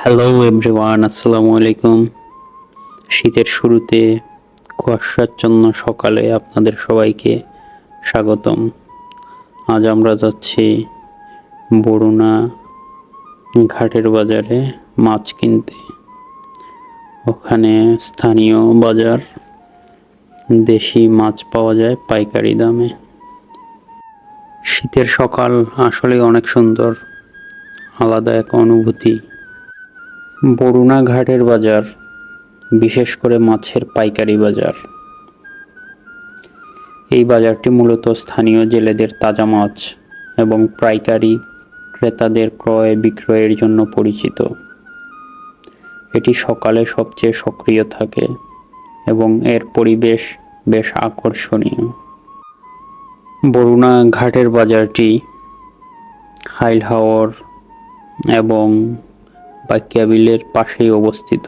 Hello everyone আসসালামু আলাইকুম। শীতের শুরুতে কুয়াশাচ্ছন্ন সকালে আপনাদের সবাইকে স্বাগতম। আজ আমরা যাচ্ছি বরুণা ঘাটের বাজারে মাছ কিনতে। ওখানে স্থানীয় বাজার, দেশি মাছ পাওয়া যায় পাইকারি দামে। শীতের সকাল আসলে অনেক সুন্দর, আলাদা এক অনুভূতি। বরুণা ঘাটের বাজার, বিশেষ করে মাছের পাইকারি বাজার। এই বাজারটি মূলত স্থানীয় জেলেদের তাজা মাছ এবং পাইকারি ক্রেতাদের ক্রয় বিক্রয়ের জন্য পরিচিত। এটি সকালে সবচেয়ে সক্রিয় থাকে এবং এর পরিবেশ বেশ আকর্ষণীয়। বরুণা ঘাটের বাজারটি হাইল হাওর এবং বাক্যাবিলের পাশেই অবস্থিত।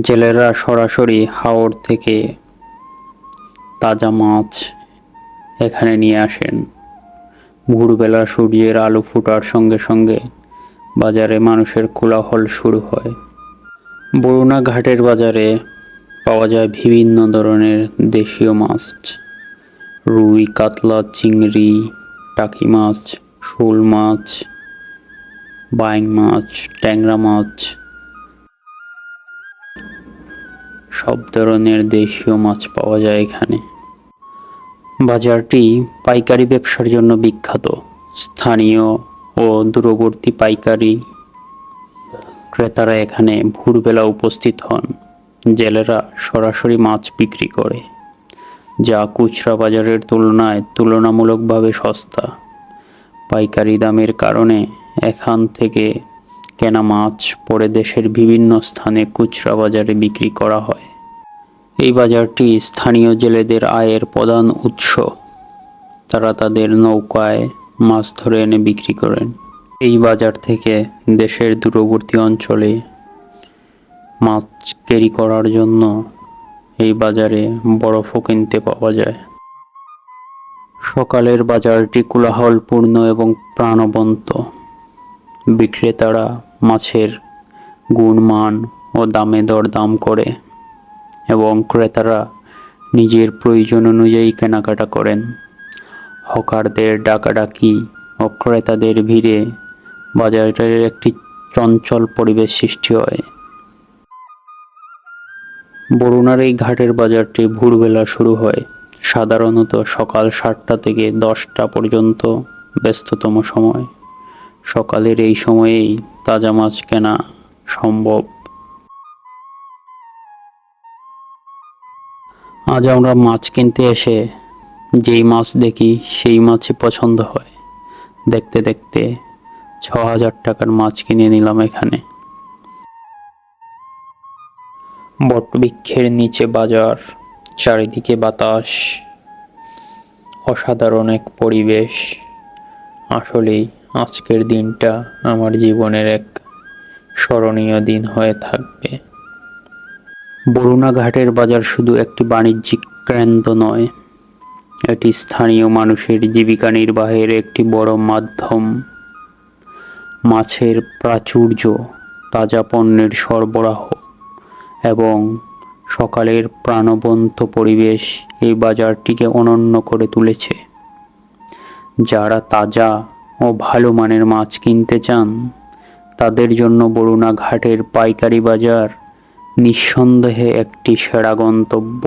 জেলেরা সরাসরি হাওর থেকে তাজা মাছ এখানে নিয়ে আসেন। ভোরবেলা সূর্যের আলো ফোটার সঙ্গে সঙ্গে বাজারে মানুষের কোলাহল শুরু হয়। বরুণা ঘাটের বাজারে পাওয়া যায় বিভিন্ন ধরনের দেশীয় মাছ। রুই, কাতলা, চিংড়ি, টাকি মাছ, শোল মাছ বাইং মাছ, ট্যাংরা মাছ। সব ধরনের দেশীয় মাছ পাওয়া যায় এখানে। বাজারটি পাইকারি ব্যবসার জন্য বিখ্যাত। স্থানীয় ও দূরবর্তী পাইকারি ক্রেতারা এখানে ভোরবেলা উপস্থিত হন। জেলেরা সরাসরি মাছ বিক্রি করে, যা খুচরা বাজারের তুলনায় তুলনামূলকভাবে সস্তা। পাইকারি দামের কারণে এখান থেকে কেনা মাছ পরে দেশের বিভিন্ন স্থানে খুচরা বাজারে বিক্রি করা হয়। এই বাজারটি স্থানীয় জেলেদের আয়ের প্রধান উৎস। তারা তাদের নৌকায় মাছ ধরে এনে বিক্রি করেন। এই বাজার থেকে দেশের দূরবর্তী অঞ্চলে মাছ ক্যারি করার জন্য এই বাজারে বরফও কিনতে পাওয়া যায়। সকালের বাজারটি কোলাহলপূর্ণ এবং প্রাণবন্ত। বিক্রেতারা মাছের গুণমান ও দামে দরদাম করে এবং ক্রেতারা নিজের প্রয়োজন অনুযায়ী কেনাকাটা করেন। হকারদের ডাকাডাকি ও ক্রেতাদের ভিড়ে বাজারের একটি চঞ্চল পরিবেশ সৃষ্টি হয়। বরুণার এই ঘাটের বাজারটি ভোরবেলা শুরু হয়। সাধারণত সকাল সাতটা থেকে দশটা পর্যন্ত ব্যস্ততম সময়। সকালের এই সময়েই তাজা মাছ কেনা সম্ভব। আজ আমরা মাছ কিনতে এসে যেই মাছ দেখি, সেই মাছই পছন্দ হয়। দেখতে দেখতে ছ হাজার টাকার মাছ কিনে নিলাম এখানে। বটবৃক্ষের নিচে বাজার, চারিদিকে বাতাস, অসাধারণ এক পরিবেশ। আসলেই আজকের দিনটা আমার জীবনের এক স্মরণীয় দিন হয়ে থাকবে। বরুণা ঘাটের বাজার শুধু একটি বাণিজ্যিক কেন্দ্র নয়, এটি স্থানীয় মানুষের জীবিকা নির্বাহের একটি বড় মাধ্যম। মাছের প্রাচুর্য, তাজা পণ্যের সরবরাহ এবং সকালের প্রাণবন্ত পরিবেশ এই বাজারটিকে অনন্য করে তুলেছে। যারা তাজা ও ভালো মানের মাছ কিনতে চান, তাদের জন্য বরুণা ঘাটের পাইকারি বাজার নিঃসন্দেহে একটি সেরা গন্তব্য।